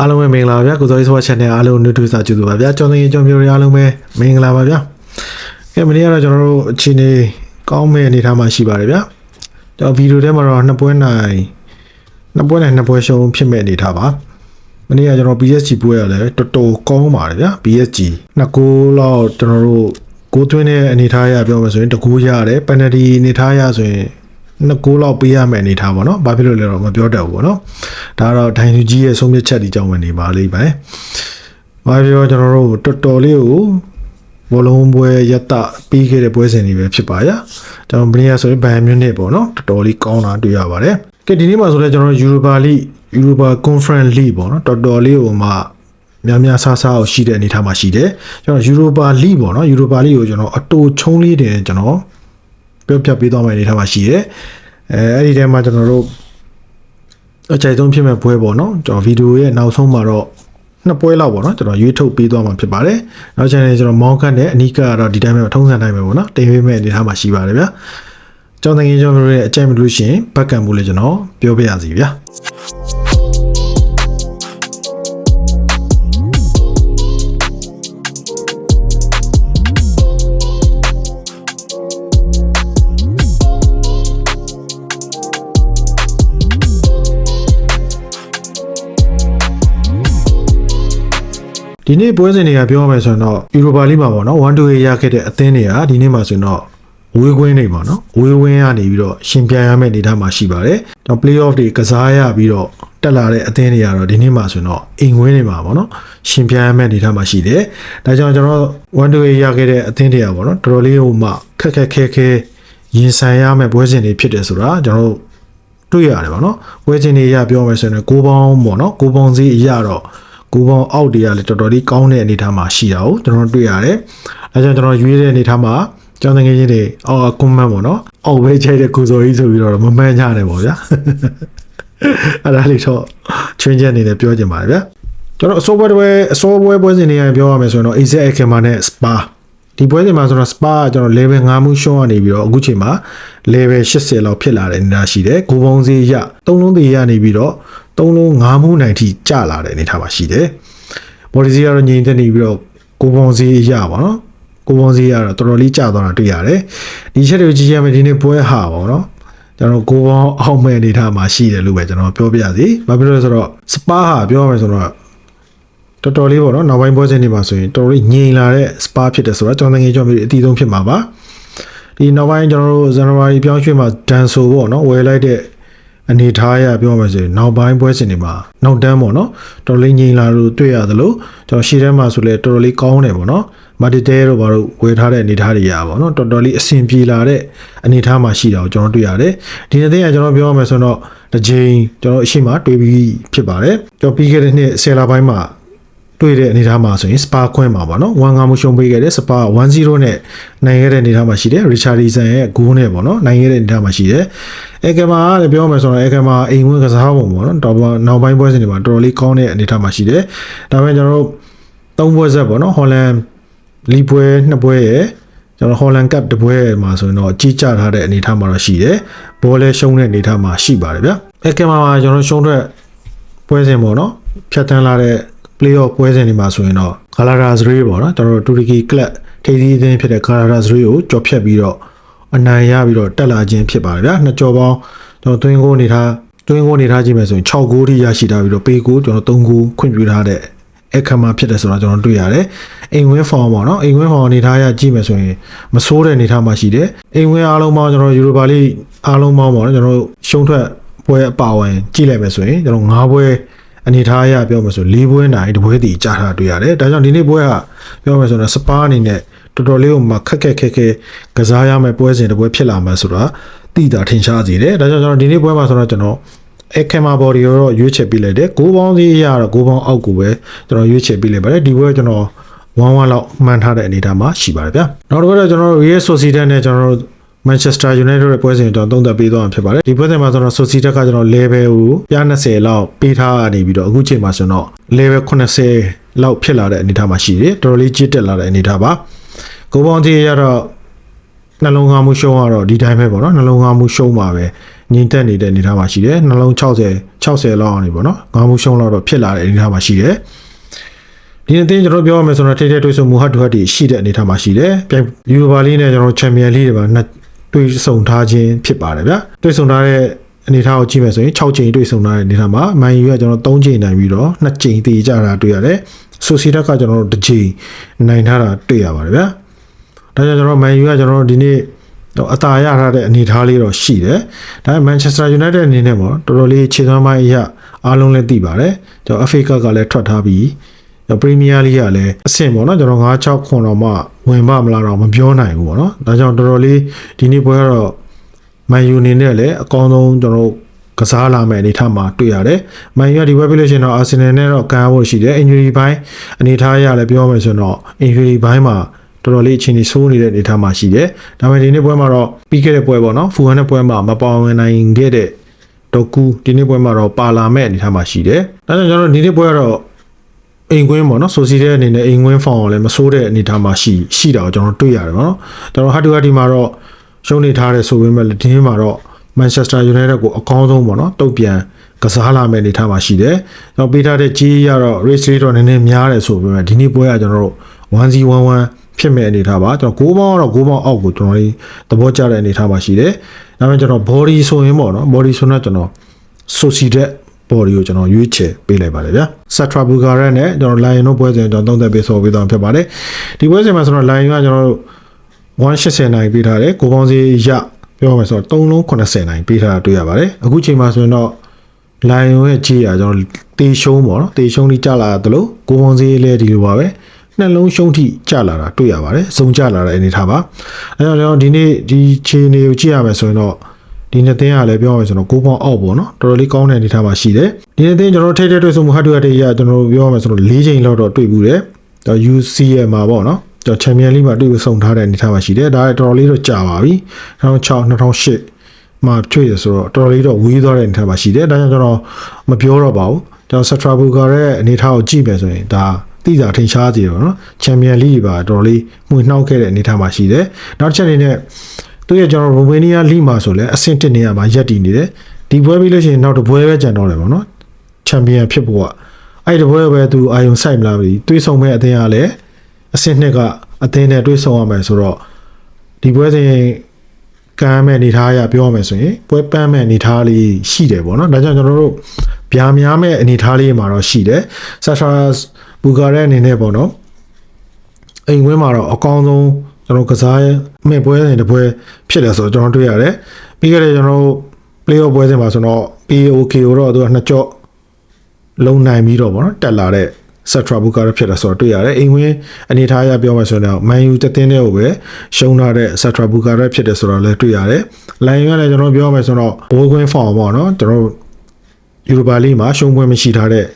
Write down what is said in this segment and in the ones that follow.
အားလုံးပဲမင်္ဂလာပါဗျာကိုစောကြီးဆို channel အားလုံးနုတူစာကျူတူပါဗျာကျောင်းသိရင်ကျောင်းမျိုးတွေအားလုံးပဲမင်္ဂလာပါဗျာကဲမနေ့ကတော့ကျွန်တော်တို့အချိန်လေးကောင်းမဲ့အနေထားမှာရှိပါတယ်ဗျာကျွန်တော်ဗီဒီယိုထဲမှာတော့နှစ်ပွဲနိုင်နှစ်ပွဲနိုင်နှစ်ပွဲရှုံးဖြစ်မဲ့အနေထားပါမနေ့ကကျွန်တော် PSG ပွဲရလဲတော်တော်ကောင်းပါတယ်ဗျာ PSG နှစ်ဂိုးလောက်ကျွန်တော်တို့ကိုးသွင်းတဲ့အနေထားရပြောမှဆိုရင်တကူရတယ်ပန်နတီအနေထားရဆိုရင် နှစ်ဂိုးလောက်ပေးရမယ့်အနေထားပေါ့နော်ဘာဖြစ်လို့လဲတော့မပြောတတ်ဘူးပေါ့နော်ဒါကတော့ဒိုင်လူကြီးရဲ့ဆုံးဖြတ်ချက်ဒီကြောင့်ဝင်နေပါလိမ့်မယ်ဘာပြောကျွန်တော်တို့တော်တော်လေးကိုဘောလုံးပွဲရတပြီးခဲ့တဲ့ပွဲစဉ်တွေပဲဖြစ်ပါရဲ့ကျွန်တော်ဘနီးယားဆိုရင်ဘန်မြူနစ်ပေါ့နော်တော်တော်လေးကောင်းတာတွေ့ရပါတယ်ကဲဒီနေ့မှာဆိုလဲကျွန်တော်ယူရိုပါလိယူရိုပါကွန်ဖရင့်လိပေါ့နော်တော်တော်လေးဟိုမှာများများဆားဆားအောင်ရှိတဲ့အနေအထားမှာရှိတယ်ကျွန်တော်ယူရိုပါလိပေါ့နော်ယူရိုပါလိကိုကျွန်တော်အတူချုံးလေးတင်ကျွန်တော်ပြောပြပေးသွားမယ့်အနေအထားမှာရှိတယ် အဲအဲ့ဒီထဲမှာကျွန်တော်တို့အကြိုက်ဆုံးဖြစ်မဲ့ပွဲပေါ့နော်ကျွန်တော်ဗီဒီယိုရဲ့နောက်ဆုံးမှာတော့နှစ်ပွဲလောက်ပေါ့နော်ကျွန်တော်ရွေးထုတ်ပေးသွားမှာဖြစ်ပါတယ်နောက် channel ကျွန်တော်မောင်းခတ်နဲ့အနီးကတော့ဒီတိုင်းပဲထုံးစံတိုင်းပဲပေါ့နော်တင်ပေးမဲ့အနေအထားမှာရှိပါတယ်ဗျာကျောင်းတငယ်ကျွန်တော်တို့ရဲ့အကြိုက်မလို့ရှိရင်ဘက်ကံမှုလေးကျွန်တော်ပြောပြရစီဗျာ ဒီနေ့ပွဲစဉ်တွေကပြောရမယ်ဆိုရင်တော့ယူရိုပါလိမှာပေါ့နော်1 2ရခဲ့တဲ့အသင်းတွေကဒီနေ့မှာဆိုရင်တော့ဝေးကွင်းနေပါနော်ဝေးဝင်းရနေပြီးတော့ရှင်ပြိုင်ရမယ့်အနေအထားမှာရှိပါတယ်ကျွန်တော် play off တွေကစားရပြီးတော့တက်လာတဲ့အသင်းတွေကတော့ဒီနေ့မှာဆိုရင်တော့အိမ်ဝင်းနေမှာပေါ့နော်ရှင်ပြိုင်ရမယ့်အနေအထားမှာရှိတယ်ဒါကြောင့်ကျွန်တော်1 2ရခဲ့တဲ့အသင်းတွေကပေါ့နော်တော်တော်လေးဟိုမှခက်ခက်ခဲခဲရင်ဆိုင်ရမယ့်ပွဲစဉ်တွေဖြစ်တယ်ဆိုတာကျွန်တော်တို့တွေ့ရတယ်ပေါ့နော်ပွဲစဉ်တွေရပြောမယ်ဆိုရင်ကိုပေါင်းပေါ့နော်ကိုပေါင်းစည်းအရတော့ ကိုပေါင်းအောက်တွေကလည်းတော်တော်လေးကောင်းတဲ့အနေအထားမှာရှိတာကိုကျွန်တော်တို့တွေ့ရတယ်။ဒါကြောင့်ကျွန်တော်ရွေးတဲ့အနေအထားမှာကျောင်းတငယ်ချင်းတွေအော်ကွန်မန့်ပေါ့နော်။အောက်ပဲချိုက်တဲ့ကိုစော်ကြီးဆိုပြီးတော့မမှန်းကြနဲ့ပေါ့ဗျာ။အဲ့ဒါလေးတော့ချွင်းချက်အနေနဲ့ပြောချင်ပါတယ်ဗျာ။ကျွန်တော်အစိုးပွဲတွေအစိုးပွဲပွဲစဉ်တွေကပြောရမယ်ဆိုရင်တော့ AZ Akema နဲ့ Spa ဒီပွဲစဉ်မှာဆိုတော့ Spa ကကျွန်တော် level 5မှုရှုံးရနေပြီးတော့အခုချိန်မှာ level 80လောက်ဖြစ်လာတဲ့အနေအထားရှိတယ်။ကိုပေါင်းစီရ၃လုံးသေးရနေပြီးတော့ ၃လုံး၅မှုနိုင်ထိကျလာတဲ့အနေအထားမှာရှိတယ်။ body စီကတော့ငြိမ်သက်နေပြီးတော့ကိုပေါင်းစီရပါတော့။ကိုပေါင်းစီရတော့တော်တော်လေးကျသွားတာတွေ့ရတယ်။ဒီချက်တွေကြည့်ရမယ်ဒီနေ့ပွဲဟာပါတော့။ကျွန်တော်ကိုပေါင်းအောင်မဲ့အနေအထားမှာရှိတယ်လို့ပဲကျွန်တော်ပြောပြရစီ။ဘာဖြစ်လို့လဲဆိုတော့ Spa ဟာပြောရမယ်ဆိုတော့တော်တော်လေးပေါ့နော်နောက်ပိုင်းပွဲစဉ်တွေမှာဆိုရင်တော်တော်လေးငြိမ်လာတဲ့ spa ဖြစ်တယ်ဆိုတော့ကျွန်တော်ငယ်ကြောင့်မျိုးအတီးဆုံးဖြစ်မှာပါဒီနောက်ပိုင်းကျွန်တော်တို့ဇန်နဝါရီပြောင်းရွှေ့မှာဒန်ဆိုပေါ့နော်ဝယ်လိုက်တဲ့ အနေထားအရပြောမှဆိုရင်နောက်ပိုင်းပွဲစဉ်တွေမှာနောက်တန်းပေါ့နော်တော်တော်လေးငြိမ်လာလို့တွေ့ရသလိုကျွန်တော်ရှေ့ထဲမှာဆိုလဲတော်တော်လေးကောင်းတယ်ပေါ့နော်မာတီတဲတို့ဘာလို့ဝယ်ထားတဲ့အနေထားတွေရပါတော့တော်တော်လေးအဆင်ပြေလာတဲ့အနေထားမှာရှိတာကိုကျွန်တော်တွေ့ရတယ်ဒီနေ့တည်းကကျွန်တော်ပြောရမယ်ဆိုတော့တစ်ချိန်ကျွန်တော်အရှိမတွေးပြီးဖြစ်ပါတယ်ကျွန်တော်ပြီးခဲ့တဲ့နှစ်ဆယ်လပိုင်းမှာ တွေ့တဲ့အနေအထားမှာဆိုရင်စပါခွင့်မှာပေါ့နော်1 5မှုရှုံးပေးခဲ့တဲ့စပါ1-0နဲ့နိုင်ခဲ့တဲ့အနေအထားမှာရှိတယ်ရီချာဒီဆန်ရဲ့ဂိုးနဲ့ပေါ့နော်နိုင်ခဲ့တဲ့အနေအထားမှာရှိတယ်အဲကမာကလည်းပြောမယ်ဆိုတော့အဲကမာအိမ်ဝင်ကစားပုံပေါ့နော်တော့နောက်ပိုင်းပွဲစဉ်တွေမှာတော်တော်လေးကောင်းတဲ့အနေအထားမှာရှိတယ်ဒါပေမဲ့ကျွန်တော်တို့သုံးပွဲဆက်ပေါ့နော်ဟော်လန်လီပွဲနှစ်ပွဲရဲ့ကျွန်တော်ဟော်လန်ကပ်တစ်ပွဲမှာဆိုရင်တော့ကြီးကြထားတဲ့အနေအထားမှာတော့ရှိတယ်ဘောလဲရှုံးတဲ့အနေအထားမှာရှိပါတယ်ဗျအဲကမာကကျွန်တော်ရှုံးတဲ့ပွဲစဉ်ပေါ့နော်ဖြတ်တန်းလာတဲ့ play off ပွဲစဉ်တွေမှာဆိုရင်တော့ Galatasaray ပေါ့နော်ကျွန်တော်တို့တူရကီကလပ်ထိပ်သီးအသင်းဖြစ်တဲ့ Galatasaray ကိုကြော်ဖြတ်ပြီးတော့အနိုင်ရပြီးတော့တက်လာခြင်းဖြစ်ပါတယ်ဗျာနှစ်ကြော်ပေါင်းကျွန်တော်သွင်းကိုနေထားသွင်းကိုနေထားကြည့်မယ်ဆိုရင်6ဂိုးထိရရှိထားပြီးတော့ပေကိုကျွန်တော်3ဂိုးခွင့်ပြုထားတဲ့အခါမှာဖြစ်တယ်ဆိုတော့ကျွန်တော်တွေ့ရတယ်အိမ်ဝင်းဖောင်ပေါ့နော်အိမ်ဝင်းဖောင်အနေထားရကြည့်မယ်ဆိုရင်မဆိုးတဲ့အနေထားမှာရှိတယ်အိမ်ဝင်းအားလုံးပေါင်းကျွန်တော်ယူရိုပါလိအားလုံးပေါင်းပေါ့နော်ကျွန်တော်ရှုံးထွက်ပွဲအပါဝင်ကြည့်လိုက်မယ်ဆိုရင်ကျွန်တော်9ပွဲ အနေထားအရပြောမယ်ဆို၄ပွဲနိုင်တစ်ပွဲတည်ကြားထားတွေ့ရတယ်ဒါကြောင့်ဒီနေ့ပွဲကပြောမယ်ဆိုတော့စပါးအနေနဲ့တော်တော်လေးကိုမှခက်ခက်ခဲခဲကစားရမယ့်ပွဲစဉ်တစ်ပွဲဖြစ်လာမှဆိုတာသိတာထင်ရှားစေတယ်ဒါကြောင့်ကျွန်တော်ဒီနေ့ပွဲမှာဆိုတော့ကျွန်တော်အခက်မာဘော်ဒီကိုတော့ရွေးချယ်ပေးလိုက်တယ်ကိုပေါင်းစီးရတော့ကိုပေါင်းအောက်ကိုပဲကျွန်တော်ရွေးချယ်ပေးလိုက်ပါတယ်ဒီပွဲကျွန်တော်1 1လောက်မှန်ထားတဲ့အနေအထားမှာရှိပါတယ်ဗျာနောက်တစ်ခုတော့ကျွန်တော်တို့ Real Sociedad နဲ့ကျွန်တော်တို့ Manchester United ရဲ့ပွဲစဉ်ကိုကျွန်တော်သုံးသပ်ပေးသွားမှာဖြစ်ပါတယ်ဒီပွဲစဉ်မှာဆိုတော့ Sociedad ကကျွန်တော် level ကိုပြ20လောက်ပေးထားနေပြီးတော့အခုချိန်မှာဆိုတော့ level 80လောက်ဖြစ်လာတဲ့အနေအထားမှာရှိတယ်တော်တော်လေးကြီးတက်လာတဲ့အနေအထားပါကိုပေါင်းကြီးရတော့နှလုံးသားမှုရှုံးကတော့ဒီတိုင်းပဲပေါ့နော်နှလုံးသားမှုရှုံးပါပဲငြိမ်သက်နေတဲ့အနေအထားမှာရှိတယ်နှလုံး60 60လောက်အောင်နေပေါ့နော်ငါးမှုရှုံးလောက်တော့ဖြစ်လာတဲ့အနေအထားမှာရှိတယ်ဒီနေ့တင်းကျွန်တော်ပြောရမယ်ဆိုတော့ထိတဲ့တွေ့ဆုံမှုဟတ်တူဟတ်တီရှိတဲ့အနေအထားမှာရှိတယ်ပြိုင်ယူရိုပါလိနဲ့ကျွန်တော်ချန်ပီယံလိတွေပါနှစ် တွေ့ဆုံထားခြင်းဖြစ်ပါတယ်ဗျာတွေ့ဆုံထားတဲ့အနေအထားကိုကြည့်မယ်ဆိုရင်6ချိန်တွေ့ဆုံထားတဲ့အနေအထားမှာမန်ယူကကျွန်တော်3ချိန်နိုင်ပြီးတော့2ချိန်တည်ကြတာတွေ့ရတယ်ဆိုစီဒက်ကကျွန်တော်တို့တစ်ချိန်နိုင်ထားတာတွေ့ရပါတယ်ဗျာဒါကြောင့်ကျွန်တော်မန်ယူကကျွန်တော်တို့ဒီနေ့တော့အသာရထားတဲ့အနေအထားလေးတော့ရှိတယ်။ဒါပေမဲ့မန်ချက်စတာယူနိုက်တက်အနေနဲ့ပေါ့တော်တော်လေးခြေသွမ်းပိုင်းအရအားလုံးလည်းသိပါတယ်။ကျွန်တော် FA ကကလည်းထွက်ထားပြီးပရီးမီးယားလိကလည်းအဆင့်ပေါ့နော်ကျွန်တော်9 6ခွန်တော့မှ ဝင်ပါမလားတော့မပြောနိုင်ဘူးပေါ့နော်။ဒါကြောင့်တော်တော်လေးဒီနေ့ပွဲကတော့မန်ယူအနေနဲ့လည်းအကောင်းဆုံးကျွန်တော်တို့ကစားလာမယ့်အနေအထားမှာတွေ့ရတယ်။မန်ယူကဒီဘက်ပြလို့ရှိရင်တော့အာဆင်နယ်နဲ့တော့ကန်ရဖို့ရှိတယ်။ injury ဘိုင်းအနေအထားအရလည်းပြောမယ်ဆိုရင်တော့ injury ဘိုင်းမှာတော်တော်လေးအချိန်ကြီးဆိုးနေတဲ့အနေအထားမှာရှိတယ်။ဒါပေမဲ့ဒီနေ့ပွဲမှာတော့ပြီးခဲ့တဲ့ပွဲပေါ့နော်။ဖူဟန်တဲ့ပွဲမှာမပါဝင်နိုင်ခဲ့တဲ့ဒေါကူဒီနေ့ပွဲမှာတော့ပါလာမဲ့အနေအထားမှာရှိတယ်။ဒါကြောင့်ကျွန်တော်တို့ဒီနေ့ပွဲကတော့ အိမ်ကွင်းပေါ့နော်ဆိုစီတဲ့အနေနဲ့အိမ်ကွင်းဖောင်အောင်လည်းမဆိုးတဲ့အနေအထားမှာရှိရှိတာကိုကျွန်တော်တွေ့ရတယ်ပေါ့နော်။ကျွန်တော်ဟာတူဟာဒီမှာတော့ရှုံးနေထားတဲ့ဆိုပေမဲ့လည်းဒီနေ့မှာတော့ Manchester United ကိုအကောင်းဆုံးပေါ့နော်တုတ်ပြန်ကစားလာမယ့်အနေအထားမှာရှိတယ်။ကျွန်တော်ပေးထားတဲ့ကြီးရတော့ race rate တော့နည်းနည်းများတယ်ဆိုပေမဲ့ဒီနေ့ပွဲကကျွန်တော်တို့1-1-1ဖြစ်မဲ့အနေအထားပါကျွန်တော်6ပေါင်းတော့6ပေါင်းအောက်ကိုကျွန်တော်လေးသဘောကျတဲ့အနေအထားမှာရှိတယ်။ဒါပေမဲ့ကျွန်တော် body ဆိုရင်ပေါ့နော် body ဆိုတော့ကျွန်တော် Sociedad body ကိုကျွန်တော်ရွေးချယ်ပေးလိုက်ပါတယ်ဗျာ။ Satra Bugaret နဲ့ကျွန်တော် Lion တို့ပွဲစဉ်ကျွန်တော်သုံးသက်ပေးဆိုပေးသွားဖြစ်ပါတယ်။ဒီပွဲစဉ်မှာဆိုတော့ Lion ကကျွန်တော်တို့180နိုင်ပေးထားတယ်ကိုပေါင်းစီရပြောမယ်ဆိုတော့3လုံး80နိုင်ပေးထားတာတွေ့ရပါတယ်။အခုချိန်မှာဆိုရင်တော့ Lion ရဲ့ကြီးရကျွန်တော်တေရှုံးပေါ့နော်တေရှုံးထိကြလာတယ်လို့ကိုပေါင်းစီလည်းဒီလိုပါပဲ။နှလုံးရှုံးထိကြလာတာတွေ့ရပါတယ်။စုံကြလာတဲ့အနေထားပါ။အဲကြောင့်ကျွန်တော်ဒီနေ့ဒီခြေနေကိုကြည့်ရမယ်ဆိုရင်တော့ ဒီနှစ်သင်းကလည်းပြောရမယ်ဆိုတော့6ပေါင်အောက်ပေါ့နော်တော်တော်လေးကောင်းတဲ့အနေထားမှာရှိတယ်ဒီနှစ်သင်းကျွန်တော်ထိတဲ့တွေ့ဆုံမှုဟတ်တူဟတ်တေးရကျွန်တော်ပြောရမယ်ဆိုတော့၄ချိန်လောက်တော့တွေ့ဘူးတယ်တော့ UCL မှာပေါ့နော်ကျွန်တော်ချန်ပီယံလိမှာတွေ့ဆုံထားတဲ့အနေထားမှာရှိတယ်ဒါလည်းတော်တော်လေးတော့ကြာပါပြီ2006 2008မှာချွေရဆိုတော့တော်တော်လေးတော့ဝေးသွားတဲ့အနေထားမှာရှိတယ်ဒါကြောင့်ကျွန်တော်မပြောတော့ပါဘူးကျွန်တော် Satra Buga ရဲ့အနေထားကိုကြည့်မယ်ဆိုရင်ဒါတိကျထင်ရှားစီတော့နော်ချန်ပီယံလိပါတော်တော်လေးမှုနှောက်ခဲ့တဲ့အနေထားမှာရှိတယ်နောက်တစ်ချက်အနေနဲ့ သူရဲ့ကျွန်တော်ရိုမေးနီးယားလိမှာဆိုလဲအဆင့်တစ်နေရာမှာရပ်တည်နေတယ်ဒီပွဲပြီးလို့ရှိရင်နောက်တစ်ပွဲပဲကြံတော့တယ်ပေါ့နော်ချန်ပီယံဖြစ်ဖို့ကအဲ့ဒီပွဲပဲသူအာယုံဆိုင်မလားမသိတွေးဆုံမဲ့အသင်းကလည်းအဆင့်နှစ်ကအသင်းနဲ့တွေးဆုံရမယ်ဆိုတော့ဒီပွဲစဉ်ကမ်းမဲ့အနေထားအရပြောရမယ်ဆိုရင်ပွဲပန်းမဲ့အနေထားလေးရှိတယ်ပေါ့နော်ဒါကြောင့်ကျွန်တော်တို့ဗျာများမဲ့အနေထားလေးမှာတော့ရှိတယ်ဆာရှာဘူဂါရဲ့အနေနဲ့ပေါ့နော်အိမ်ဝင်းမှာတော့အကောင်းဆုံး ကျွန်တော်ကစားမဲ့ပွဲစဉ်တစ်ပွဲဖြစ်တယ်ဆိုတော့ကျွန်တော်တွေ့ရတယ်ပြီးခဲ့တဲ့ကျွန်တော်တို့ play off ပွဲစဉ်မှာဆိုတော့ POK ကိုတော့သူကနှစ်ကြော့လုံးနိုင်ပြီးတော့ဗောနော်တက်လာတဲ့ Satra Buka ဖြစ်တာဆိုတော့တွေ့ရတယ်အိမ်ဝင်အနေထားအရပြောမှဆိုတော့ Man U တသင်းတဲ့ကိုပဲရှုံးထားတဲ့ Satra Buka ဖြစ်တယ်ဆိုတော့လည်းတွေ့ရတယ်။ line ကလည်းကျွန်တော်ပြောမှဆိုတော့ဘိုးကွင်းဖောင်ပေါ့နော်ကျွန်တော်ယူရိုပါလိမှာရှုံးပွဲမရှိထားတဲ့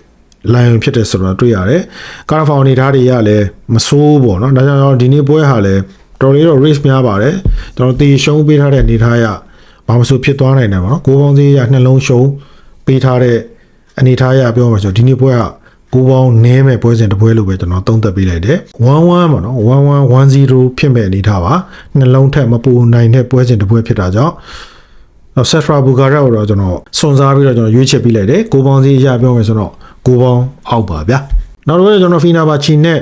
lion ဖြစ်တယ်ဆိုတော့တွေ့ရတယ်။ကာရာဖောင်အနေထားတွေကလည်းမဆိုးပေါ့နော်။ဒါကြောင့်ဒီနေ့ပွဲဟာလည်း တော်လေးတော့ race များပါတယ်။ကျွန်တော်တေရှုံးပေးထားတဲ့အနေထားရဘာမဆိုဖြစ်သွားနိုင်တယ်ပေါ့နော်။ကိုပေါင်းစည်းရနှလုံးရှုံးပေးထားတဲ့အနေထားရပြောမှဆိုဒီနေ့ပွဲကကိုပေါင်းနည်းမဲ့ပွဲစဉ်တစ်ပွဲလို့ပဲကျွန်တော်သုံးသပ်ပေးလိုက်တယ်11ပေါ့နော်1110ဖြစ်မဲ့အနေထားပါနှလုံးထက်မပူနိုင်တဲ့ပွဲစဉ်တစ်ပွဲဖြစ်တာကြောင့်တော့ဆက်ဖရာဘူဂါရက်ကိုတော့ကျွန်တော်စွန်စားပြီးတော့ကျွန်တော်ရွေးချယ်ပေးလိုက်တယ်ကိုပေါင်းစီအရာပြောမယ်ဆိုတော့ကိုပေါင်းအောက်ပါဗျာနောက်တစ်ပွဲကျွန်တော်ဖီနာဘာချီနဲ့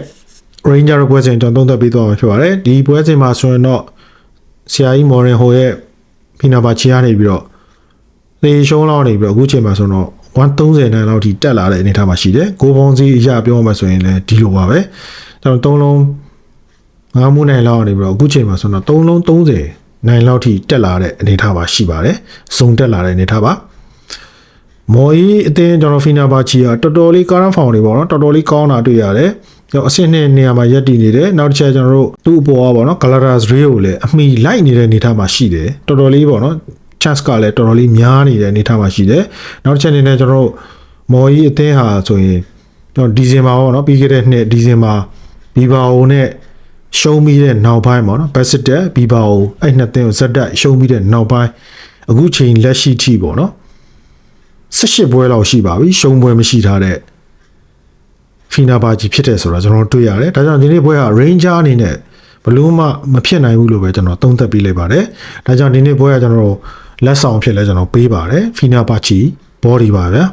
Ranger ပွဲစဉ်ကျွန်တော်သုံးသပ်ပေးသွားမှာဖြစ်ပါတယ်ဒီပွဲစဉ်မှာဆိုရင်တော့ဆရာကြီးမော်ရင်ဟိုရဲ့ဖီနာဘာချီကနေပြီးတော့လေရှုံးလောက်နေပြီးတော့အခုချိန်မှာဆိုတော့130တန်းလောက်ထိတက်လာတဲ့အနေအထားမှာရှိတယ်။ကိုပေါင်းစီအရာပြောမှဆိုရင်လည်းဒီလိုပါပဲ။ကျွန်တော်၃လုံးငါးမှုနိုင်လောက်နေပြီးတော့အခုချိန်မှာဆိုတော့၃လုံး30နိုင်လောက်ထိတက်လာတဲ့အနေအထားပါရှိပါတယ်။စုံတက်လာတဲ့အနေအထားပါ။မော်ဤအသင်းကျွန်တော်ဖီနာဘာချီကတော်တော်လေးကာရန်ဖောင်တွေပေါ့နော်တော်တော်လေးကောင်းတာတွေ့ရတယ်။ ကျွန်တော်အဆင့်နှစ်နေရာမှာရက်တည်နေတယ်။နောက်တစ်ချက်ကျွန်တော်တို့သူ့အပေါ်ကပေါ့နော်ဂလာရာစ်ရေးကိုလည်းအမိလိုက်နေတဲ့အနေအထားမှာရှိတယ်။တော်တော်လေးပေါ့နော် chance ကလည်းတော်တော်လေးများနေတဲ့အနေအထားမှာရှိတယ်။နောက်တစ်ချက်အနေနဲ့ကျွန်တော်တို့မော်ကြီးအသင်းဟာဆိုရင်ကျွန်တော်ဒီဇင်ဘာပေါ့နော်ပြီးခဲ့တဲ့နှစ်ဒီဇင်ဘာဘီဘာအိုနဲ့ရှုံးပြီးတဲ့နောက်ပိုင်းပေါ့နော်ဘက်စစ်တက်ဘီဘာအိုအဲ့နှစ်သင်းကိုဇက်တက်ရှုံးပြီးတဲ့နောက်ပိုင်းအခုချိန်လက်ရှိထိပေါ့နော်18ပွဲလောက်ရှိပါပြီရှုံးပွဲမရှိထားတဲ့ ဖီနာဘာဂျီဖြစ်တယ်ဆိုတော့ကျွန်တော်တွေ့ရတယ်ဒါကြောင့်ဒီနေ့ပွဲဟာ Ranger အနေနဲ့ဘလို့မှမဖြစ်နိုင်ဘူးလို့ပဲကျွန်တော်သုံးသပ်ပေးလိုက်ပါတယ်ဒါကြောင့်ဒီနေ့ပွဲကကျွန်တော်တို့လက်ဆောင်ဖြစ်လဲကျွန်တော်ပေးပါတယ်ဖီနာပါချီဘောဒီပါဗျာ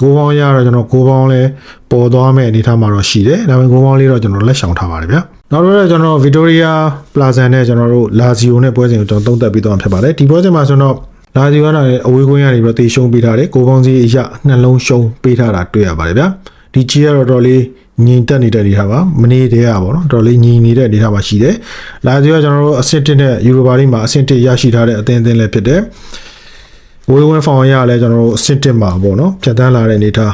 ကိုပေါင်းရတော့ကျွန်တော်ကိုပေါင်းလဲပေါ်သွားမဲ့အနေထားမှာတော့ရှိတယ်ဒါပေမဲ့ကိုပေါင်းလေးတော့ကျွန်တော်လက်ဆောင်ထားပါတယ်ဗျာနောက်တော့ကျွန်တော်ဗီတိုရီယာပလာဇန်နဲ့ကျွန်တော်တို့လာဇီယိုနဲ့ပွဲစဉ်ကိုကျွန်တော်သုံးသပ်ပြီးတော့ဖြစ်ပါတယ်ဒီပွဲစဉ်မှာဆိုတော့လာဇီယိုကလည်းအဝေးကွင်းကနေပြီးတော့တေရှုံးပေးထားတယ်ကိုပေါင်းစီအရနှလုံးရှုံးပေးထားတာတွေ့ရပါတယ်ဗျာ ဒီချီကတော့တော်လေးငြိမ်တက်နေတဲ့အနေထားပါမနေ့တည်းကပေါ့နော်တော်လေးငြိမ်နေတဲ့အနေထားပါရှိတယ်လာဇီယိုကကျွန်တော်တို့အဆင့်1နဲ့ယူရိုပါလိမှာအဆင့်1ရရှိထားတဲ့အသင်းအသင်းလည်းဖြစ်တယ်ဝေးဝင်းဖောင်ရလည်းကျွန်တော်တို့အဆင့်1မှာပေါ့နော်ဖြတ်တန်းလာတဲ့အနေထား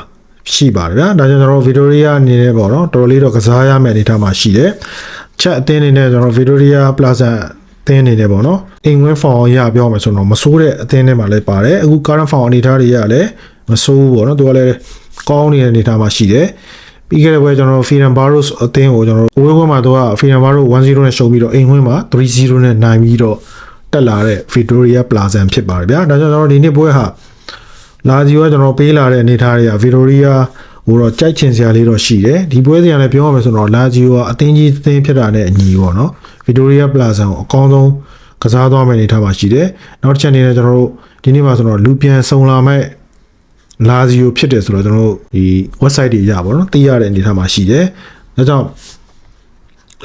ရှိပါတယ်ဗျာဒါကြောင့်ကျွန်တော်တို့ဗီတိုရီယာအနေနဲ့ပေါ့နော်တော်တော်လေးတော့ကစားရမယ့်အနေထားမှာရှိတယ်ချက်အသင်းအနေနဲ့ကျွန်တော်ဗီတိုရီယာပလာဇာအသင်းအနေနဲ့ပေါ့နော်အိမ်ဝင်းဖောင်ရပြောမယ်ဆိုတော့မဆိုးတဲ့အသင်းထဲမှာလည်းပါတယ်အခု current ဖောင်အနေထားတွေကလည်းမဆိုးဘူးပေါ့နော်သူကလည်း ကောင်းနေတဲ့အနေထားမှာရှိတယ်ပြီးခဲ့တဲ့ဘက်ကျွန်တော်တို့ Freedom Barros အသင်းကိုကျွန်တော်တို့ဝေးဝဲမှာတော့ Freedom Barros 1-0နဲ့ရှုံးပြီးတော့အိမ်ဝင်းမှာ3-0နဲ့နိုင်ပြီးတော့တက်လာတဲ့ Victoria Plaza ဖြစ်ပါတယ်ဗျာဒါကြောင့်ကျွန်တော်ဒီနေ့ပွဲဟာလာဇီယိုကကျွန်တော်ပေးလာတဲ့အနေထားတွေက Victoria ဟိုတော့ကြိုက်ချင်စရာလေးတော့ရှိတယ်ဒီပွဲစီကလည်းပြောရမယ်ဆိုတော့လာဇီယိုကအသင်းကြီးအသင်းဖြစ်တာနဲ့အညီပေါ့နော် Victoria Plaza ကိုအကောင်းဆုံးကစားသွားမယ့်အနေထားမှာရှိတယ်နောက်တစ်ချက်အနေနဲ့ကျွန်တော်တို့ဒီနေ့မှာဆိုတော့လူပြန်ဆုံလာမဲ့ လာဇီယိုဖြစ်တယ်ဆိုတော့ကျွန်တော်တို့ဒီ website တွေရပါတော့သိရတဲ့အနေထားမှာရှိတယ်ဒါကြောင့်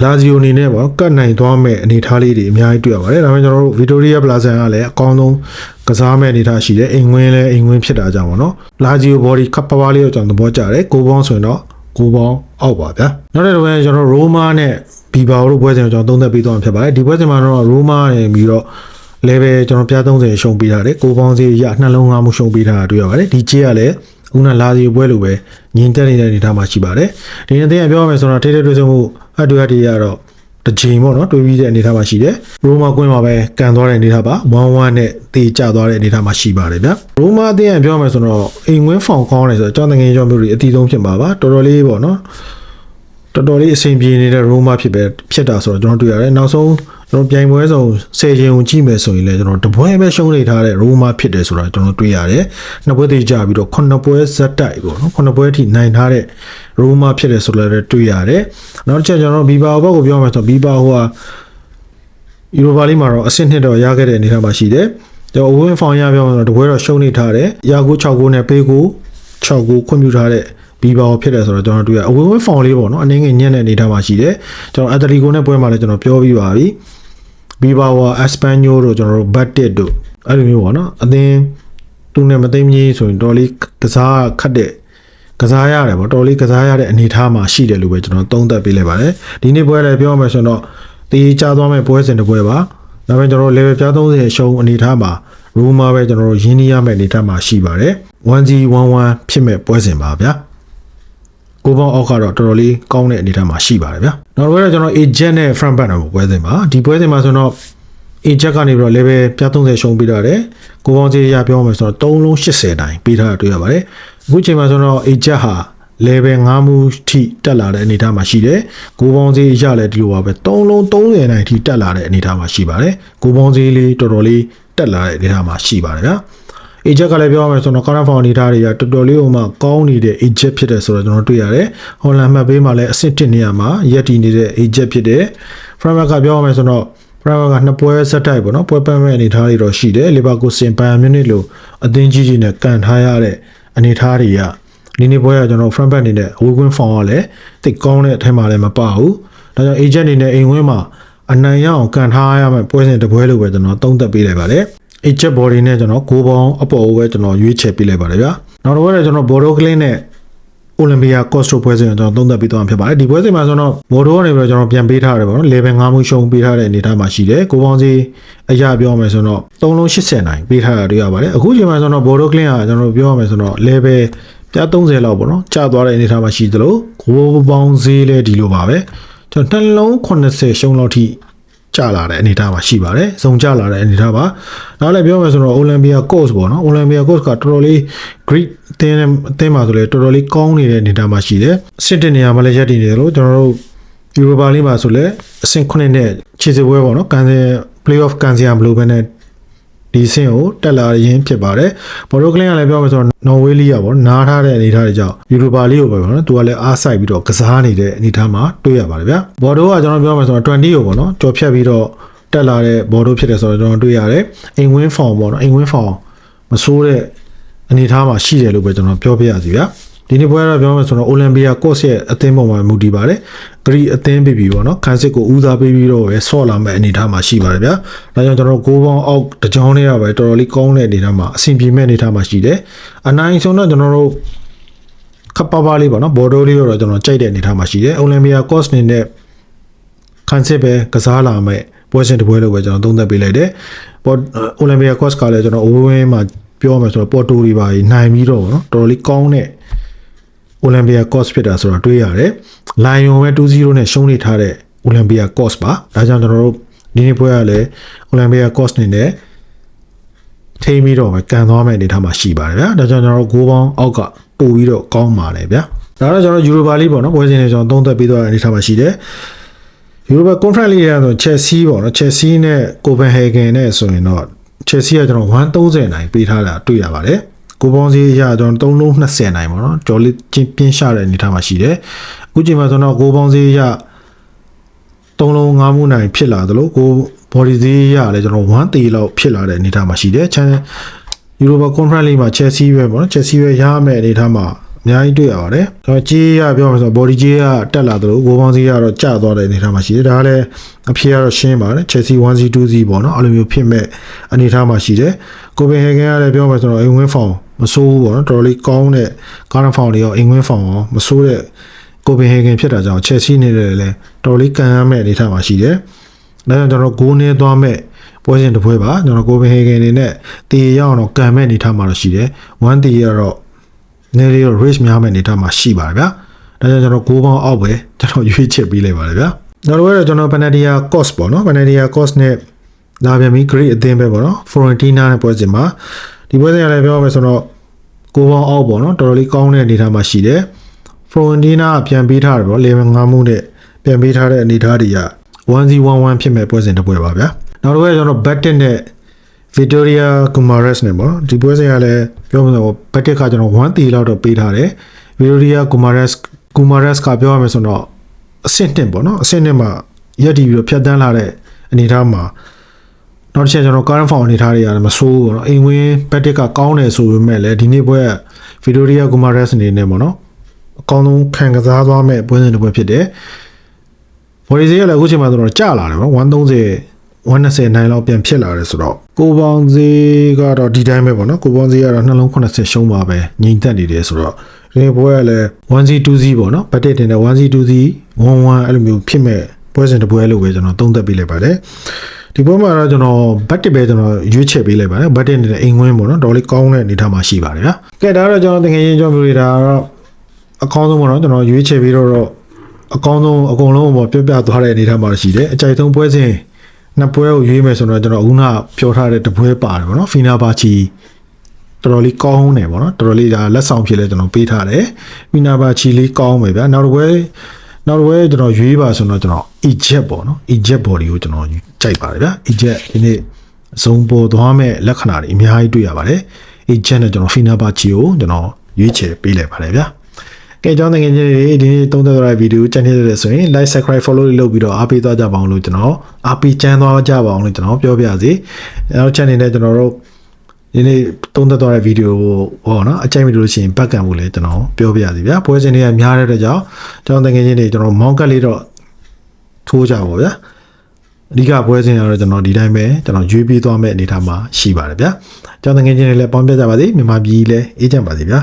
လာဇီယိုအနေနဲ့ပေါ့ကတ်နိုင်သွားမဲ့အနေထားလေးတွေအများကြီးတွေ့ရပါတယ်ဒါပေမဲ့ကျွန်တော်တို့ Victoria Plaza ကလည်းအကောင်းဆုံးကစားမဲ့အနေထားရှိတယ်အိမ်ဝင်းလည်းအိမ်ဝင်းဖြစ်တာကြောင့်ပေါ့နော်လာဇီယို body ကပ်ပပါလေးကိုကျွန်တော်သဘောကျတယ်ကိုပေါင်းဆိုရင်တော့ကိုပေါင်းအောက်ပါဗျာနောက်တစ်ခုကကျွန်တော်ရိုးမားနဲ့ဘီဘာတို့ပွဲစဉ်ကိုကျွန်တော်သုံးသပ်ပြီးသွားမှာဖြစ်ပါတယ်ဒီပွဲစဉ်မှာတော့ရိုးမားနေပြီးတော့ level ကျွန်တော်ပြ30ရှုံးပေးထားတယ်ကိုပေါင်းစီရနှလုံးသားမှုရှုံးပေးထားတာတွေ့ရပါတယ်ဒီချေကလည်းခုနလာစီပွဲလိုပဲညင်တက်နေတဲ့အနေအထားမှာရှိပါတယ်ဒီနေ့အသေးပြောရမယ်ဆိုတော့ထိထိတွေ့ဆုံမှုအတူအတူရတော့တစ်ချိန်ပေါ့နော်တွေးပြီးတဲ့အနေအထားမှာရှိတယ်ရိုမာကွင်းမှာပဲကန်သွားတဲ့အနေအထားပါ1-1နဲ့တေကျသွားတဲ့အနေအထားမှာရှိပါတယ်ဗျရိုမာအသေးပြောရမယ်ဆိုတော့အိမ်ဝင်းဖောင်ကောင်းတယ်ဆိုတော့ကျောင်းတငယ်ကျောင်းမျိုးတွေအတီးဆုံးဖြစ်မှာပါတော်တော်လေးပေါ့နော်တော်တော်လေးအဆင်ပြေနေတဲ့ရိုမာဖြစ်ပဲဖြစ်တာဆိုတော့ကျွန်တော်တွေ့ရတယ်နောက်ဆုံး ကျွန်တော်ပြိုင်ပွဲစုံ10ချိန်ကိုကြည့်မယ်ဆိုရင်လည်းကျွန်တော်တပွဲပဲရှုံးနေထားတဲ့ရိုမာဖြစ်တယ်ဆိုတာကျွန်တော်တွေ့ရတယ်နှစ်ပွဲသေးကြပြီးတော့9ပွဲဇက်တိုက်ပေါ့နော်9ပွဲအထိနိုင်ထားတဲ့ရိုမာဖြစ်တယ်ဆိုလည်းတွေ့ရတယ်နောက်တစ်ချက်ကျွန်တော်ဘီဘာဘက်ကိုပြောမယ်ဆိုတော့ဘီဘာဟိုဟာယူရိုပါလိမှာတော့အဆင့်နှစ်တော့ရခဲ့တဲ့အနေအထားမှာရှိတယ်ကျွန်တော်အဝင်းဖောင်ရပြောမယ်ဆိုတော့တပွဲတော့ရှုံးနေထားတယ်ရာကို6ကိုနဲ့ပေးကို6ကိုခွင့်ပြုထားတဲ့ဘီဘာကိုဖြစ်တယ်ဆိုတော့ကျွန်တော်တွေ့ရအဝင်းဝင်းဖောင်လေးပေါ့နော်အနေငယ်ညံ့တဲ့အနေအထားမှာရှိတယ်ကျွန်တော်အက်တလီကိုနဲ့ပွဲမှာလည်းကျွန်တော်ပြောပြီးပါပြီ ဘီဘာဝါအက်စပန်ညိုတို့ကျွန်တော်တို့ဘတ်တစ်တို့အဲ့လိုမျိုးပေါ့နော်အသင်းသူနဲ့မသိမကြီးဆိုရင်တော်လေးကစားခတ်တဲ့ကစားရတယ်ပေါ့တော်လေးကစားရတဲ့အနေအထားမှာရှိတယ်လို့ပဲကျွန်တော်သုံးသပ်ပေးလိုက်ပါတယ်ဒီနေ့ပွဲလည်းပြောရမယ်ဆိုတော့တေးချသွားမဲ့ပွဲစဉ်တစ်ပွဲပါဒါပေမဲ့ကျွန်တော် level ပြ30ရှုံးအနေအထားမှာရူမာပဲကျွန်တော်တို့ရင်းနှီးရမယ့်အနေအထားမှာရှိပါတယ် 1G11 ဖြစ်မဲ့ပွဲစဉ်ပါဗျာ ကိုပေါင်းအောက်ကတော့တော်တော်လေးကောင်းတဲ့အနေအထားမှာရှိပါတယ်ဗျာနောက်တစ်ခုကကျွန်တော် agent နဲ့ front back တော့ပွဲစဉ်ပါဒီပွဲစဉ်မှာဆိုတော့ agent ကနေပြီးတော့ level ပြ30ရှုံးပေးထားတယ်ကိုပေါင်းစီရပြောမယ်ဆိုတော့3လုံး80တိုင်ပေးထားတာတွေ့ရပါတယ်အခုချိန်မှာဆိုတော့ agent ဟာ level 5မှုထိတက်လာတဲ့အနေအထားမှာရှိတယ်ကိုပေါင်းစီရလည်းဒီလိုပါပဲ3လုံး30တိုင်ထိတက်လာတဲ့အနေအထားမှာရှိပါတယ်ကိုပေါင်းစီလေးတော်တော်လေးတက်လာတဲ့အနေအထားမှာရှိပါတယ်ဗျာ agent ကလည်းပြောရမယ်ဆိုတော့ current form အနေထားတွေကတော်တော်လေးဟိုမှကောင်းနေတဲ့ agent ဖြစ်တယ်ဆိုတော့ကျွန်တော်တွေ့ရတယ်။ Holland မှတ်ပေးမှာလည်းအဆင့်1နေရာမှာရက်တည်နေတဲ့ agent ဖြစ်တယ်။ framework ကပြောရမယ်ဆိုတော့ framework ကနှစ်ပွဲဆက်တိုက်ပေါ့နော်ပွဲပန်းမဲ့အနေထားတွေတော့ရှိတယ်။ Leverkusen Bayern Munich လို့အသင်းကြီးကြီးနဲ့ကန်ထားရတဲ့အနေထားတွေကဒီနေ့ပွဲကကျွန်တော် front back အနေနဲ့အဝေးကွင်း form ကလည်းတိတ်ကောင်းတဲ့အထက်မှာလည်းမပါဘူး။ဒါကြောင့် agent အနေနဲ့အိမ်ဝင်းမှာအနိုင်ရအောင်ကန်ထားရမယ့်ပွဲစဉ်တစ်ပွဲလို့ပဲကျွန်တော်သုံးသပ်ပေးလိုက်ပါတယ်။ agent body နဲ့ကျွန်တော်ကိုပေါင်းအပေါ်ကိုပဲကျွန်တော်ရွေးချယ်ပေးလိုက်ပါတယ်ဗျာနောက်တစ်ပွဲကကျွန်တော် Bordeaux Clean နဲ့အိုလံပီယာကော့စတိုပွဲစဉ်ကိုကျွန်တော်သုံးသပ်ပြီးသွားမှာဖြစ်ပါတယ်ဒီပွဲစဉ်မှာဆိုတော့ဘော်ဒိုကနေပြီးတော့ကျွန်တော်ပြန်ပေးထားရတယ်ပေါ့နော် level 5မှုရှုံးပေးထားတဲ့အနေအထားမှာရှိတယ်ကိုပေါင်းစီအရာပြောမယ်ဆိုတော့3လုံး80နိုင်ပေးထားတာတွေ့ရပါတယ်အခုချိန်မှာဆိုတော့ဘော်ဒိုကလင်းကကျွန်တော်ပြောရမယ်ဆိုတော့ level ပြ30လောက်ပေါ့နော်ကျသွားတဲ့အနေအထားမှာရှိသလိုကိုပေါင်းစီလည်းဒီလိုပါပဲကျွန်တော်နှလုံး80ရှုံးလောက်ထိ ကျလာတဲ့အနေအထားမှာရှိပါတယ်။စုံကျလာတဲ့အနေအထားပါ။နောက်လည်းပြောမယ်ဆိုတော့ Olympia Coast ပေါ့နော်။ Olympia Coast ကတော်တော်လေး Greek အသင်းနဲ့အသင်းမှာဆိုလေတော်တော်လေးကောင်းနေတဲ့အနေအထားမှာရှိတယ်။စစ်တင်နေရာမှာလည်းရပ်တည်နေတယ်လို့ကျွန်တော်တို့ Europa League မှာဆိုလေအဆင့်9နဲ့ခြေစပွဲပေါ့နော်။ကန်စင် Playoff ကန်စင်ဘလိုပဲနဲ့ ဒီဆင့်ကိုတက်လာရင်းဖြစ်ပါတယ်။ဘော်ရိုကလင်းကလည်းပြောမယ်ဆိုတော့နော်ဝေးလီယာပေါ့နားထားတဲ့အနေအထားတွေကြောင့်ယူရိုပါလီကိုပဲပေါ့နော်။သူကလည်းအားစိုက်ပြီးတော့ကစားနေတဲ့အနေအထားမှာတွေ့ရပါတယ်ဗျာ။ဘော်ဒိုကကျွန်တော်ပြောမယ်ဆိုတော့20ကိုပေါ့နော်။ကြော်ဖြတ်ပြီးတော့တက်လာတဲ့ဘော်တို့ဖြစ်တယ်ဆိုတော့ကျွန်တော်တွေ့ရတယ်အိမ်ဝင်းဖောင်ပေါ့နော်အိမ်ဝင်းဖောင်မဆိုးတဲ့အနေအထားမှာရှိတယ်လို့ပဲကျွန်တော်ပြောပြရစီဗျာ ဒီနေ့ပွဲကတော့ပြောမယ်ဆိုတော့အိုလံပီယာကော့စ်ရဲ့အသင်းပေါ်မှာမူတည်ပါတယ်ဂရီအသင်းပြီးပြီပေါ့နော်ခန်းစစ်ကိုဦးစားပေးပြီးတော့ပဲဆော့လာမဲ့အနေအထားမှာရှိပါတယ်ဗျာဒါကြောင့်ကျွန်တော်ဂိုးပေါင်းအောက်တကြောင်းလေးရပဲတော်တော်လေးကောင်းတဲ့အနေအထားမှာအဆင်ပြေမဲ့အနေအထားမှာရှိတယ်အနိုင်ဆုံးတော့ကျွန်တော်တို့ခပ်ပါပါလေးပေါ့နော်ဘော်ဒိုလေးတော့ကျွန်တော်ကြိုက်တဲ့အနေအထားမှာရှိတယ်အိုလံပီယာကော့စ်နေနဲ့ခန်းစစ်ပဲကစားလာမဲ့ပွဲစဉ်တစ်ပွဲလို့ပဲကျွန်တော်သုံးသပ်ပေးလိုက်တယ်ပေါ်အိုလံပီယာကော့စ်ကလည်းကျွန်တော်အဝေးဝင်းမှာပြောမယ်ဆိုတော့ပေါ်တိုတွေပါနိုင်ပြီးတော့ပေါ့နော်တော်တော်လေးကောင်းတဲ့ အိုလံပီယာကော့စ်ဖြစ်တာဆိုတော့တွေးရတယ်လိုင်ယွန်ပဲ2-0နဲ့ရှုံးနေထားတဲ့အိုလံပီယာကော့စ်ပါဒါကြောင့်ကျွန်တော်တို့ဒီနေ့ပွဲကလည်းအိုလံပီယာကော့စ်နေနဲ့ထိမ့်ပြီးတော့ပဲကန်သွားမယ့်အနေအထားမှာရှိပါတယ်ဗျာဒါကြောင့်ကျွန်တော်တို့ဂိုးပေါင်းအောက်ကပို့ပြီးတော့ကောင်းပါတယ်ဗျာဒါတော့ကျွန်တော်ယူရိုပါလိပေါ့နော်ပွဲစဉ်တွေကျွန်တော်သုံးသပ်ပြီးတော့အနေအထားမှာရှိတယ်ယူရိုပါကွန်ဖရင့်လိရဆိုချက်ဆီပေါ့နော်ချက်ဆီနဲ့ကိုပန်ဟေဂန်နဲ့ဆိုရင်တော့ချက်ဆီကကျွန်တော်130နိုင်ပေးထားတာတွေ့ရပါတယ် ကိုပေါင်းစီအရကျွန်တော်3လုံး20နိုင်ပေါ့နော်ကျော်လေးချင်းပြင်းရှာတဲ့အနေအထားမှာရှိတယ်အခုချိန်မှာဆိုတော့ကိုပေါင်းစီအရသုံးလုံးငါးမှုနိုင်ဖြစ်လာသလိုကို body သေးရလည်းကျွန်တော်1တေလောက်ဖြစ်လာတဲ့အနေအထားမှာရှိတယ်ချန် Europa Conference League မှာ Chelsea ပဲပေါ့နော် Chelsea ပဲရမယ်အနေအထားမှာအများကြီးတွေ့ရပါတယ်ကျွန်တော်ကြေးရပြောမှာဆို body ကြေးရတက်လာသလိုကိုပေါင်းစီရတော့ကျသွားတဲ့အနေအထားမှာရှိတယ်ဒါကလည်းအဖြစ်ကတော့ရှင်းပါတယ် Chelsea 1C 2C ပေါ့နော်အဲ့လိုမျိုးဖြစ်မဲ့အနေအထားမှာရှိတယ်ကိုပင်ဟေဂန်ကလည်းပြောမှာဆိုတော့အိမ်ဝင်းဖောင် မဆိုးဘူးပေါ့နော်တော်တော်လေးကောင်းတဲ့ကားနဖောင်တွေရောအိမ်ဝင်းဖောင်ရောမဆိုးတဲ့ကိုပင်ဟေဂန်ဖြစ်တာကြောင့်ချက်စီနေတယ်လည်းတော်တော်လေးကန်ရမဲ့အနေထားမှာရှိတယ်။ဒါကြောင့်ကျွန်တော်ဂိုးနေသွားမဲ့ပွဲစဉ်တစ်ပွဲပါကျွန်တော်ကိုပင်ဟေဂန်နေနဲ့တေရအောင်တော့ကန်မဲ့အနေထားမှာတော့ရှိတယ်။ one တေရတော့နေလေးတော့ race များမဲ့အနေထားမှာရှိပါတယ်ဗျာ။ဒါကြောင့်ကျွန်တော်ဂိုးပေါင်းအောက်ပဲကျွန်တော်ရွေးချယ်ပေးလိုက်ပါတယ်ဗျာ။နောက်တစ်ခုကတော့ကျွန်တော် Panadia Cost ပေါ့နော် Panadia Cost နဲ့လာပြန်ပြီး great အသင်းပဲပေါ့နော် Florentina နဲ့ပွဲစဉ်မှာ ဒီပွဲစဉ်ကလည်းပြောရမယ်ဆိုတော့ကိုပေါင်းအောက်ပေါ့နော်တော်တော်လေးကောင်းတဲ့အနေထားမှာရှိတယ်။ Florentina ကပြန်ပေးထားတယ်ပေါ့လေမငါမှုနဲ့ပြန်ပေးထားတဲ့အနေအထားတွေက1-0-1-1ဖြစ်မဲ့ပွဲစဉ်တစ်ပွဲပါဗျာနောက်တစ်ပွဲကျွန်တော် Batten နဲ့ Victoria Gumares နဲ့ပေါ့နော်ဒီပွဲစဉ်ကလည်းပြောမှဆို Batten ကကျွန်တော်1တီလောက်တော့ပေးထားတယ် Victoria Gumares Gumares ကပြောရမယ်ဆိုတော့အဆင့်တင်ပေါ့နော်အဆင့်တင်မှာရက်တီပြီးတော့ဖြတ်တန်းလာတဲ့အနေအထားမှာ နောက်တစ်ချက်ကျွန်တော် current form အနေအထားတွေရတယ်မဆိုးဘူးပေါ့နော်အိမ်ဝင်း Batten ကကောင်းတယ်ဆိုပေမဲ့လည်းဒီနေ့ပွဲက Victoria Gumares အနေနဲ့ပေါ့နော်အကောင်းဆုံးခံကစားသွားမဲ့ပွဲစဉ်တစ်ပွဲဖြစ်တယ်။ဘော်ဒီဈေးကလည်းအခုချိန်မှာဆိုတော့ကျလာတယ်ပေါ့130 120နိုင်လောက်ပြန်ဖြစ်လာတယ်ဆိုတော့ကိုပေါင်းဈေးကတော့ဒီတိုင်းပဲပေါ့နော်ကိုပေါင်းဈေးကတော့နှလုံး80ရှုံးပါပဲငြိမ်သက်နေတယ်ဆိုတော့ဒီပွဲကလည်း 1C 2C ပေါ့နော်ဘတ်တစ်တင်တဲ့ 1C 2C 11အဲ့လိုမျိုးဖြစ်မဲ့ပွဲစဉ်တစ်ပွဲလို့ပဲကျွန်တော်သုံးသပ်ပေးလိုက်ပါတယ် ဒီပွဲမှာတော့ကျွန်တော်ဘတ်တစ်ပဲကျွန်တော်ရွေးချယ်ပေးလိုက်ပါတယ်ဘတ်တစ်နေတဲ့အိမ်ဝင်းပေါ့နော်တော်လေးကောင်းတဲ့အနေအထားမှာရှိပါတယ်ဗျာကဲဒါတော့ကျွန်တော်တကယ်ရင်ကြောမျိုးတွေဒါကတော့အကောင်းဆုံးပေါ့နော်ကျွန်တော်ရွေးချယ်ပြီးတော့တော့အကောင်းဆုံးအကုန်လုံးပေါ့ပြပြသွားတဲ့အနေအထားမှာရှိတယ်အကြိုက်ဆုံးပွဲစဉ်နှစ်ပွဲကိုရွေးမယ်ဆိုတော့ကျွန်တော်အခုနပြောထားတဲ့တပွဲပါတယ်ပေါ့နော်ဖီနာဘာချီတော်တော်လေးကောင်းတယ်ပေါ့နော်တော်တော်လေးဒါလက်ဆောင်ဖြစ်လဲကျွန်တော်ပေးထားတယ်ဖီနာဘာချီလေးကောင်းပဲဗျာနောက်တစ်ပွဲ နောက်တစ်ပွဲကျွန်တော်ရွေးပါဆိုတော့ကျွန်တော် Egypt ပေါ့နော် Egypt body ကိုကျွန်တော်ကြိုက်ပါတယ်ဗျာ Egypt ဒီနေ့ဇုံပေါ်သွားမဲ့လက္ခဏာတွေအများကြီးတွေ့ရပါတယ် Egypt နဲ့ကျွန်တော်ဖီနာဘာချီကိုကျွန်တော်ရွေးချယ်ပေးလိုက်ပါတယ်ဗျာကဲကြောင်းတကယ်ကြီးတွေဒီနေ့သုံးသပ်ရတဲ့ဗီဒီယိုကြည့်နေတဲ့ဆိုရင် like subscribe follow လေးလုပ်ပြီးတော့အားပေးသွားကြပါအောင်လို့ကျွန်တော်အားပေးချမ်းသွားကြပါအောင်လို့ကျွန်တော်ပြောပြစီနောက် channel နဲ့ကျွန်တော်တို့ ဒီနေ့သုံးသပ်သွားတဲ့ဗီဒီယိုကိုဟောနော်အကြိုက်မိလို့ရှိရင်ဘက်ကံဖို့လည်းကျွန်တော်ပြောပြစီဗျာပွဲစဉ်တွေကများတဲ့အတွက်ကြောင့်ကြောင်းတကယ်ကြီးတွေကျွန်တော်မောင်းကတ်လေးတော့ထိုးကြပါဗျာအဓိကပွဲစဉ်ကတော့ကျွန်တော်ဒီတိုင်းပဲကျွန်တော်ရွေးပြီးသွားမဲ့အနေအထားမှာရှိပါတယ်ဗျာကြောင်းတကယ်ကြီးတွေလည်းပေါင်းပြကြပါစေမြန်မာပြည်လည်းအေးကြပါစေဗျာ